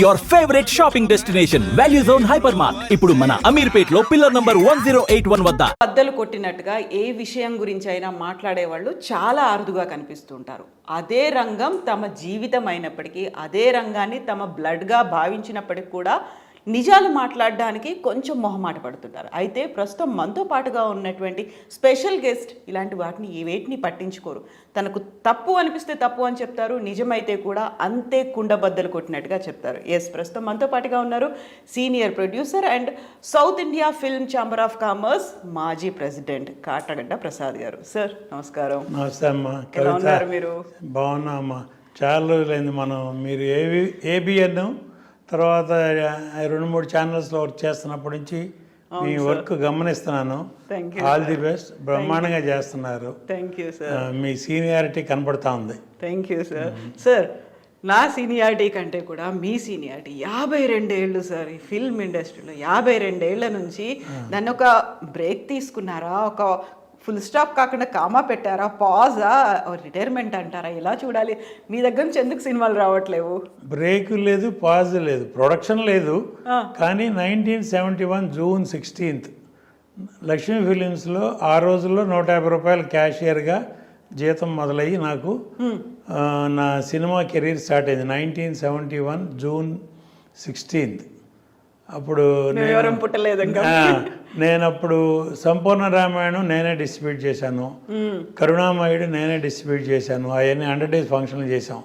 Your favourite shopping destination value zone hyper mart ఇప్పుడు మన అమీర్పేట్లో pillar number one zero eight one వద్ద. బద్దలు కొట్టినట్టుగా ఏ విషయం గురించి అయినా మాట్లాడేవాళ్ళు చాలా అరుదుగా కనిపిస్తుంటారు. అదే రంగం తమ జీవితం అయినప్పటికీ అదే రంగాన్ని తమ బ్లడ్గా భావించినప్పటికీ కూడా నిజాలు మాట్లాడడానికి కొంచెం మొహమాట పడుతుంటారు అయితే ప్రస్తుతం మనతో పాటుగా ఉన్నటువంటి స్పెషల్ గెస్ట్ ఇలాంటి వాటిని వేటిని పట్టించుకోరు. తనకు తప్పు అనిపిస్తే తప్పు అని చెప్తారు. నిజమైతే కూడా అంతే కుండబద్దలు కొట్టినట్టుగా చెప్తారు. ఎస్ ప్రస్తుతం మనతో పాటుగా ఉన్నారు senior producer and South India film chamber of commerce మాజీ ప్రెసిడెంట్ కాటగడ్డ ప్రసాద్ గారు. సార్ నమస్కారం. నమస్తే అమ్మా. ఎలా కవిత ఉన్నారు మీరు? బాగున్నా అమ్మా. చాలా రోజులైంది మనం మీరు ఏవి ఏబిఎన్ తర్వాత రెండు మూడు ఛానల్స్లో వర్క్ చేస్తున్నప్పటి నుంచి మీ వర్క్ గమనిస్తున్నాను. ఆల్ ది బెస్ట్ బ్రహ్మాండంగా చేస్తున్నారు. మీ సీనియారిటీ కనపడతా ఉంది. థ్యాంక్ యూ సార్ సార్ నా సీనియారిటీ కంటే కూడా మీ సీనియారిటీ యాభై రెండేళ్ళు సార్ ఈ ఫిల్మ్ ఇండస్ట్రీలో యాభై రెండేళ్ళ నుంచి దాన్ని ఒక బ్రేక్ తీసుకున్నారా? ఒక ఫుల్ స్టాప్ కాకుండా కామా పెట్టారా? పాజా రిటైర్మెంట్ అంటారా? ఎలా చూడాలి? మీ దగ్గర నుంచి ఎందుకు సినిమాలు రావట్లేవు? బ్రేక్ లేదు పాజ్ లేదు. ప్రొడక్షన్ లేదు. కానీ nineteen seventy one June sixteenth Lakshmi ఫిలిమ్స్లో ఆ రోజుల్లో నూట యాభై రూపాయలు క్యాషియర్గా జీతం మొదలయ్యి నాకు నా సినిమా కెరీర్ స్టార్ట్ అయింది. Nineteen seventy one June sixteenth అప్పుడు ఎవరం పుట్టలేదు నేను అప్పుడు సంపూర్ణ రామాయణం నేనే డిస్ట్రిబ్యూట్ చేశాను. కరుణామయుడు నేనే డిస్ట్రిబ్యూట్ చేశాను. అవన్నీ హండ్రెడ్ డేస్ ఫంక్షన్లు చేశాం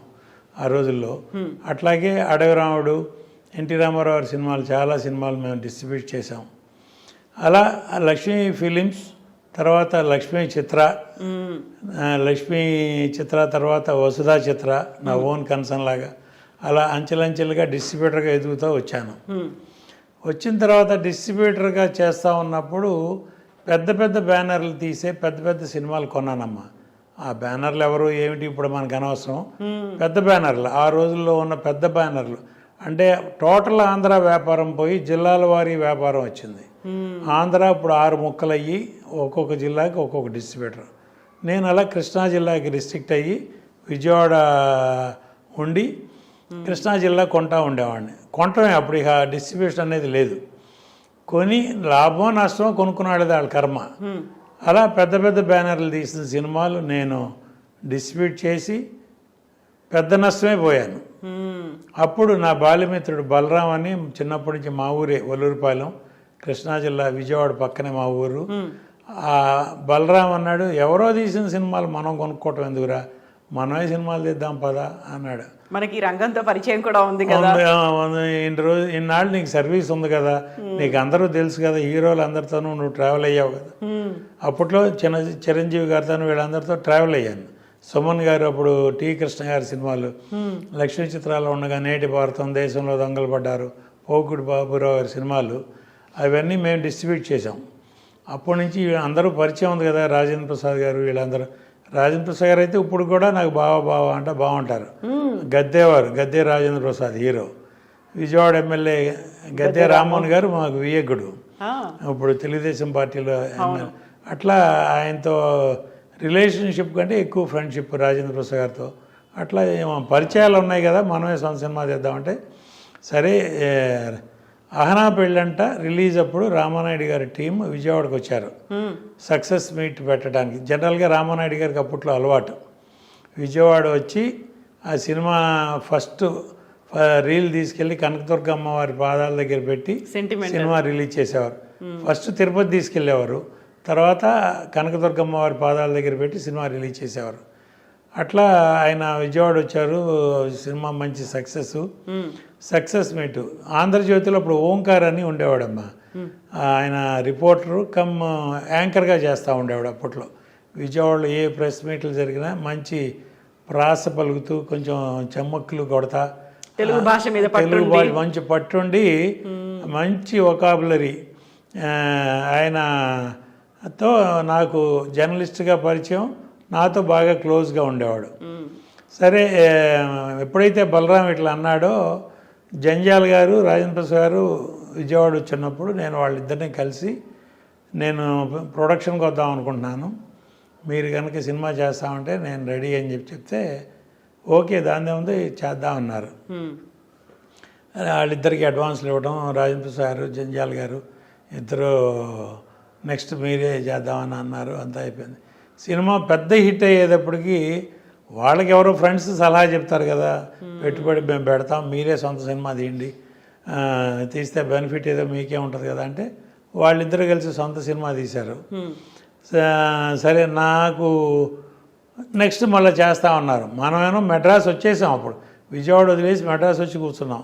ఆ రోజుల్లో. అట్లాగే అడవిరాముడు ఎన్టీ రామారావు సినిమాలు చాలా సినిమాలు మేము డిస్ట్రిబ్యూట్ చేశాం. అలా లక్ష్మీ ఫిలిమ్స్ తర్వాత లక్ష్మీ చిత్ర లక్ష్మీ చిత్ర తర్వాత వసుధా చిత్ర నా ఓన్ కన్సర్న్ లాగా అలా అంచెలంచెలుగా డిస్ట్రిబ్యూటర్గా ఎదుగుతూ వచ్చాను. వచ్చిన తర్వాత డిస్ట్రిబ్యూటర్గా చేస్తూ ఉన్నప్పుడు పెద్ద పెద్ద బ్యానర్లు తీసే పెద్ద పెద్ద సినిమాలు కొన్నానమ్మా. ఆ బ్యానర్లు ఎవరు ఏమిటి ఇప్పుడు మనకు అనవసరం. పెద్ద బ్యానర్లు ఆ రోజుల్లో ఉన్న పెద్ద బ్యానర్లు. అంటే టోటల్ ఆంధ్ర వ్యాపారం పోయి జిల్లాల వారీ వ్యాపారం వచ్చింది. ఆంధ్ర ఇప్పుడు ఆరు ముక్కలయ్యి ఒక్కొక్క జిల్లాకి ఒక్కొక్క డిస్ట్రిబ్యూటర్. నేను అలా కృష్ణా జిల్లాకి రిస్ట్రిక్ట్ అయ్యి విజయవాడ ఉండి కృష్ణా జిల్లా కొంటా ఉండేవాడిని. కొంటమే అప్పుడు ఇక డిస్ట్రిబ్యూషన్ అనేది లేదు. కొని లాభం నష్టం కొనుక్కున్నాడు వాళ్ళ కర్మ. అలా పెద్ద పెద్ద బ్యానర్లు తీసిన సినిమాలు నేను డిస్ట్రిబ్యూట్ చేసి పెద్ద నష్టమే పోయాను. అప్పుడు నా బాల్యమిత్రుడు బలరాం అని చిన్నప్పటి నుంచి మా ఊరే ఒల్లూరుపాలెం కృష్ణా జిల్లా విజయవాడ పక్కనే మా ఊరు. ఆ బలరాం అన్నాడు ఎవరో తీసిన సినిమాలు మనం కొనుక్కోవటం ఎందుకురా? మనమే సినిమాలు తీద్దాం పదా అన్నాడు. మనకి రంగంతో పరిచయం కూడా ఉంది కదా. ఇన్ని రోజు ఇన్నాళ్ళు నీకు సర్వీస్ ఉంది కదా. నీకు అందరూ తెలుసు కదా హీరోలు అందరితోనూ నువ్వు ట్రావెల్ అయ్యావు కదా. అప్పట్లో చిన్న చిరంజీవి గారితో వీళ్ళందరితో ట్రావెల్ అయ్యాను. సుమన్ గారు అప్పుడు టి. కృష్ణ గారి సినిమాలు. లక్ష్మీ చిత్రాలు ఉండగా నేటి భారతం దేశంలో దొంగలు పడ్డారు పోకుడు బాబురావు గారి సినిమాలు. అవన్నీ మేము డిస్ట్రిబ్యూట్ చేసాం అప్పటి నుంచి అందరూ పరిచయం ఉంది కదా రాజేంద్ర ప్రసాద్ గారు వీళ్ళందరూ. రాజేంద్ర ప్రసాద్ గారు అయితే ఇప్పుడు కూడా నాకు బావ బావ అంటే బాగుంటారు. గద్దేవారు గద్దే రాజేంద్ర ప్రసాద్ హీరో. విజయవాడ ఎమ్మెల్యే గద్దే రామ్మోహన్ గారు మాకు వియ్యకుడు ఆ, ఇప్పుడు తెలుగుదేశం పార్టీలో. అట్లా ఆయనతో రిలేషన్షిప్ కంటే ఎక్కువ ఫ్రెండ్షిప్ రాజేంద్ర ప్రసాద్ గారితో. అట్లా ఏమో పరిచయాలు ఉన్నాయి కదా మనమే సొంత సినిమా చేద్దామంటే. సరే అహనా పెళ్ళంట రిలీజ్ అప్పుడు రామానాయుడు గారి టీం విజయవాడకు వచ్చారు. సక్సెస్ మీట్ పెట్టడానికి. జనరల్గా రామానాయుడు గారికి అప్పట్లో అలవాటు. విజయవాడ వచ్చి ఆ సినిమా ఫస్ట్ రీల్ తీసుకెళ్ళి కనకదుర్గమ్మ వారి పాదాల దగ్గర పెట్టి. సినిమా రిలీజ్ చేసేవారు. ఫస్ట్ తిరుపతి తీసుకెళ్ళేవారు. తర్వాత కనకదుర్గమ్మ వారి పాదాల దగ్గర పెట్టి సినిమా రిలీజ్ చేసేవారు. అట్లా ఆయన విజయవాడ వచ్చారు. సినిమా మంచి సక్సెస్. Success meet. ఆంధ్రజ్యోతిలో అప్పుడు ఓంకార్ అని ఉండేవాడమ్మా. ఆయన రిపోర్టరు కమ్ యాంకర్గా చేస్తూ ఉండేవాడు అప్పట్లో. విజయవాడలో ఏ ప్రెస్ మీట్లు జరిగినా మంచి ప్రాస పలుకుతూ కొంచెం చెమ్మక్కులు కొడతా. తెలుగు భాష మీద తెలుగు భాష మంచి పట్టుండి మంచి ఒకాబులరీ ఆయనతో నాకు జర్నలిస్ట్గా పరిచయం నాతో బాగా క్లోజ్గా ఉండేవాడు. సరే ఎప్పుడైతే బలరాం ఇట్లా అన్నాడో జంజాల్ గారు రాజేంద్ర ప్రసాద్ గారు విజయవాడ వచ్చినప్పుడు నేను వాళ్ళిద్దరిని కలిసి నేను ప్రొడక్షన్కి వద్దాం అనుకుంటున్నాను. మీరు కనుక సినిమా చేస్తామంటే నేను రెడీ అని చెప్పి చెప్తే ఓకే దాని ఉంది చేద్దామన్నారు. వాళ్ళిద్దరికి అడ్వాన్స్లు ఇవ్వడం రాజేంద్ర గారు జంజాల్ గారు ఇద్దరు నెక్స్ట్ మీరే చేద్దామని అన్నారు అంతా అయిపోయింది. సినిమా పెద్ద హిట్ అయ్యేటప్పటికి వాళ్ళకి ఎవరో ఫ్రెండ్స్ సలహా చెప్తారు కదా పెట్టుబడి మేము పెడతాం మీరే సొంత సినిమా తీయండి తీస్తే బెనిఫిట్ ఏదో మీకే ఉంటుంది కదా అంటే వాళ్ళిద్దరు కలిసి సొంత సినిమా తీశారు. సరే నాకు నెక్స్ట్ మళ్ళీ చేస్తా ఉన్నారు మనమేమో మెడ్రాస్ వచ్చేసాం అప్పుడు. విజయవాడ వదిలేసి మెడ్రాస్ వచ్చి కూర్చున్నాం.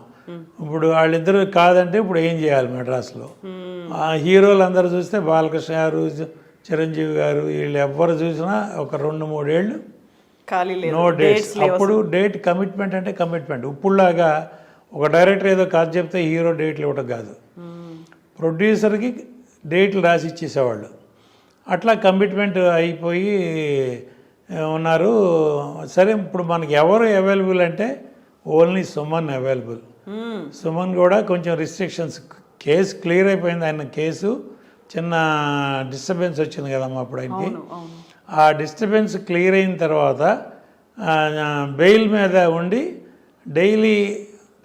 ఇప్పుడు వాళ్ళిద్దరు కాదంటే ఇప్పుడు ఏం చేయాలి మెడ్రాస్లో? ఆ హీరోలు అందరూ చూస్తే బాలకృష్ణ గారు చిరంజీవి గారు వీళ్ళు ఎవ్వరు చూసినా ఒక రెండు మూడేళ్ళు నో డేట్స్. అప్పుడు డేట్ కమిట్మెంట్ అంటే కమిట్మెంట్. ఇప్పుడులాగా ఒక డైరెక్టర్ ఏదో కాదు చెప్తే హీరో డేట్లు ఇవ్వడం కాదు. ప్రొడ్యూసర్కి డేట్లు రాసి ఇచ్చేసేవాళ్ళు. అట్లా కమిట్మెంట్ అయిపోయి ఉన్నారు. సరే ఇప్పుడు మనకి ఎవరు అవైలబుల్ అంటే ఓన్లీ సుమన్ అవైలబుల్. సుమన్ కూడా కొంచెం రిస్ట్రిక్షన్స్ కేసు క్లియర్ అయిపోయింది ఆయన కేసు. చిన్న డిస్టర్బెన్స్ వచ్చింది కదమ్మా అప్పుడు ఆయనకి. ఆ డిస్టర్బెన్స్ క్లియర్ అయిన తర్వాత బెయిల్ మీద ఉండి డైలీ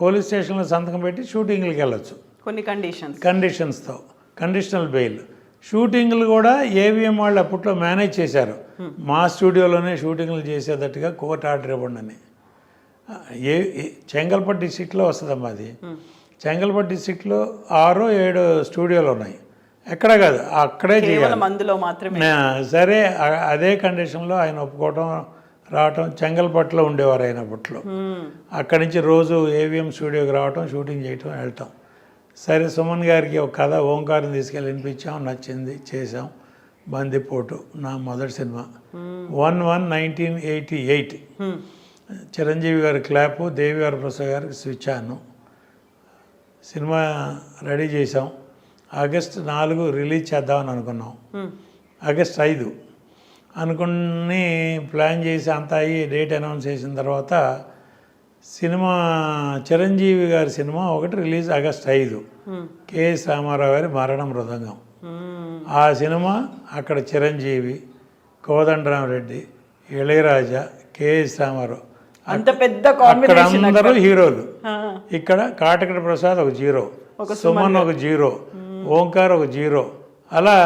పోలీస్ స్టేషన్లో సంతకం పెట్టి షూటింగ్లకి వెళ్ళొచ్చు. కొన్ని కండిషన్స్ కండిషన్స్తో కండిషనల్ బెయిల్ షూటింగ్లు కూడా ఏవిఎం వాళ్ళు అప్పట్లో మేనేజ్ చేశారు. మా స్టూడియోలోనే షూటింగ్లు చేసేటట్టుగా కోర్టు ఆర్డర్ ఇవ్వండి అని. ఏ చెంగల్పట్టు డిస్టిక్లో వస్తుందమ్మా అది. చెంగల్పట్టు డిస్టిక్లో ఆరో ఏడు స్టూడియోలు ఉన్నాయి. ఎక్కడ కాదు అక్కడే చేయాలి. అందులో మాత్రమే. సరే అదే కండిషన్లో ఆయన ఒప్పుకోవటం రావటం చెంగల్పట్టులో ఉండేవారు ఆయన అప్పట్లో. అక్కడి నుంచి రోజు ఏవిఎం స్టూడియోకి రావటం షూటింగ్ చేయటం వెళ్తాం. సరే సుమన్ గారికి ఒక కథ ఓంకారం తీసుకెళ్ళి వినిపించాం నచ్చింది చేసాం బందిపోటు నా మొదటి cinema. One one nineteen eighty eight. మ్మ్. చిరంజీవి గారి క్లాపు దేవివారి ప్రసాద్ గారికి స్విచ్ ఆను సినిమా రెడీ చేసాం ఆగస్ట్ నాలుగు రిలీజ్ చేద్దామని అనుకున్నాం. మ్మ్. ఆగస్ట్ ఐదు. అనుకుని ప్లాన్ చేసి అంతా అయ్యి డేట్ అనౌన్స్ చేసిన తర్వాత సినిమా చిరంజీవి గారి సినిమా ఒకటి రిలీజ్ ఆగస్ట్ ఐదు. కేఎస్ రామారావు గారి మరణ మృదంగం. ఆ సినిమా అక్కడ చిరంజీవి కోదండరామరెడ్డి ఇళయరాజా కేఎస్ రామారావు. అంత పెద్ద అక్కడ కాంబినేషన్ అందరూ హీరోలు. ఇక్కడ కాటకడ ప్రసాద్ ఒక జీరో సుమన్ ఒక జీరో ఓంకార్ ఒక జీరో. అలా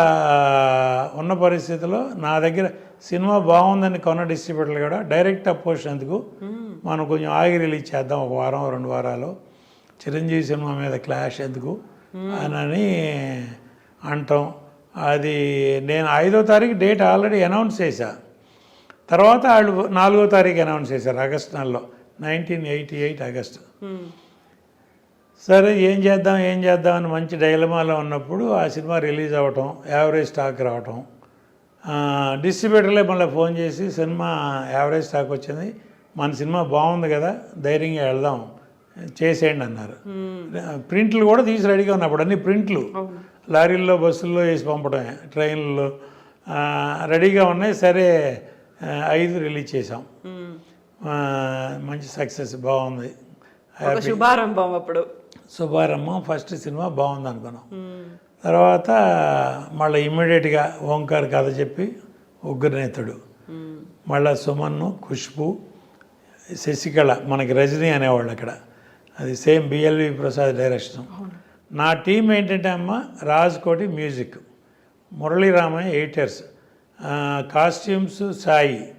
ఉన్న పరిస్థితిలో నా దగ్గర సినిమా బాగుందని కొన్న డిస్ట్రిబ్యూటర్లు కూడా డైరెక్ట్ అపోజ్ ఎందుకు మనం కొంచెం ఆగి రిలీజ్ చేద్దాం ఒక వారం రెండు వారాలు. చిరంజీవి సినిమా మీద క్లాష్ ఎందుకు? అని అంటాం. అది నేను ఐదో తారీఖు డేట్ ఆల్రెడీ అనౌన్స్ చేశా. తర్వాత వాళ్ళు నాలుగో తారీఖు అనౌన్స్ చేశారు ఆగస్ట్ నెలలో నైన్టీన్ ఎయిటీ ఎయిట్ ఆగస్ట్. సరే ఏం చేద్దాం ఏం చేద్దాం అని మంచి డైలమాలో ఉన్నప్పుడు ఆ సినిమా రిలీజ్ అవ్వటం యావరేజ్ స్టాక్ రావటం. డిస్ట్రిబ్యూటర్లే మళ్ళీ ఫోన్ చేసి సినిమా యావరేజ్ స్టాక్ వచ్చింది. మన సినిమా బాగుంది కదా ధైర్యంగా వెళ్దాం చేసేయండి అన్నారు. ప్రింట్లు కూడా తీసి రెడీగా ఉన్నాయి అప్పుడు అన్ని ప్రింట్లు. లారీల్లో బస్సుల్లో వేసి పంపడమే ట్రైన్లలో ఆ, రెడీగా ఉన్నాయి సరే ఐదు రిలీజ్ చేసాం మంచి సక్సెస్ బాగుంది. శుభారంభం అప్పుడు. సుబ్బారమ్మ ఫస్ట్ సినిమా బాగుంది అనుకున్నాం. తర్వాత మళ్ళీ ఇమ్మీడియట్గా ఓంకార్ కథ చెప్పి ఉగ్రనేతుడు. మళ్ళా సుమన్ను ఖుష్బు శశికళ మనకి రజనీ అనేవాళ్ళు అక్కడ. అది సేమ్ బిఎల్వి ప్రసాద్ డైరెక్షన్. నా టీం ఏంటంటే అమ్మ Rajkoti music. Muraliramayya editors. Costumes Sai.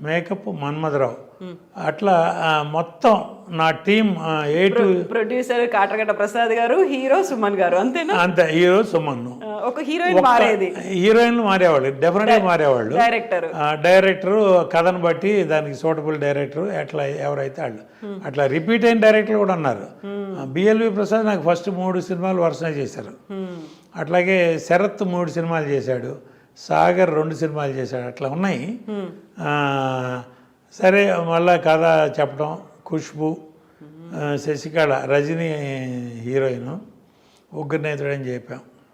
Makeup Manmadharao. అట్లా మొత్తం నా team A to producer Katagadda Prasad గారు హీరో సుమన్ గారు అంతేనా? అంత హీరో సుమన్ను ఆ, ఒక హీరోయిన్ మారేది. హీరోయిన్లు మారేవాళ్ళు డెఫినెట్గా మారేవాళ్ళు. డైరెక్టర్. డైరెక్టరు కథను బట్టి దానికి సూటబుల్ డైరెక్టర్ ఎట్లా ఎవరైతే వాళ్ళు. అట్లా రిపీట్ అయిన డైరెక్టర్లు కూడా ఉన్నారు. బిఎల్వి ప్రసాద్ నాకు ఫస్ట్ మూడు సినిమాలు వరుసనే చేశారు. అట్లాగే శరత్ మూడు సినిమాలు చేశాడు సాగర్ రెండు సినిమాలు చేశాడు అట్లా ఉన్నాయి. ఆ, సరే మళ్ళా కథ చెప్పడం ఖుష్బు శశికళ రజనీ హీరోయిన్ ఉగ్రనేతుడు అని చెప్పాం.